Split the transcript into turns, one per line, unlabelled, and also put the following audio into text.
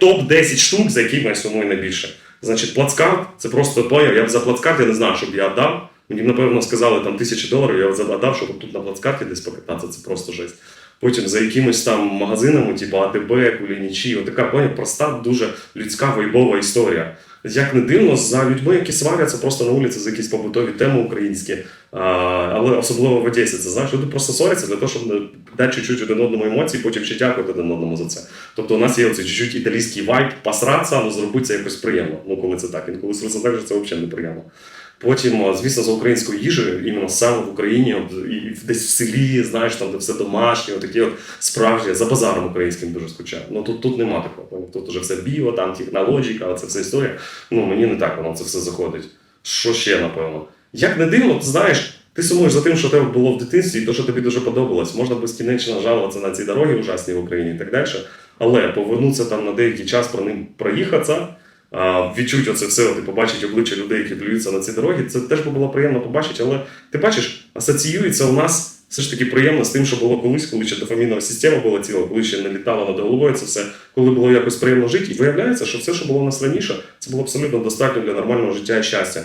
топ-10 штук, за які я найбільше. Значить, плацкарт, це просто плеєр. я б за плацкарт я не знаю, щоб я віддав. Мені, напевно, сказали там тисячі доларів, я задав, щоб тут на плацкарті десь покататися, це просто жесть. Потім за якимись там магазинами, типу АТБ, Кулінічі, отака поняв, проста, дуже людська вайбова історія. Як не дивно, за людьми, які сваряться просто на вулиці за якісь побутові теми українські, а, але особливо в Одесі, це знаєш, люди просто ссоряться для того, щоб дати чуть-чуть один одному емоції, потім ще дякувати один одному за це. Тобто у нас є оцей чуть-чуть італійський вайб, посратися, але зробити це якось приємно. Ну, коли це так, інколи це так, що це взагалі неприємно. Потім, звісно, за українською їжею, іменно саме в Україні, от, і десь в селі, знаєш, там, де все домашнє, от такі от справжні, за базаром українським дуже скучаю. Ну тут, тут нема такого. Тут уже все біо, там технологіка, це вся історія. Ну мені не так воно це все заходить. Що ще, напевно? Як не дивно, ти знаєш, ти сумуєш за тим, що тебе було в дитинстві, і то, що тобі дуже подобалось. Можна безкінечно жалуватися на ці дороги ужасні в Україні і так далі. Але повернутися там на деякий час про ним проїхатися, відчути оце все, ти побачить обличчя людей, які плюються на ці дороги, це теж би було приємно побачити, але ти бачиш, асоціюється у нас все ж таки приємно з тим, що було колись, коли ще дофамінова система була ціла, коли ще не літала над головою це все, коли було якось приємно жити. І виявляється, що все, що було у нас раніше, це було абсолютно достатньо для нормального життя і щастя.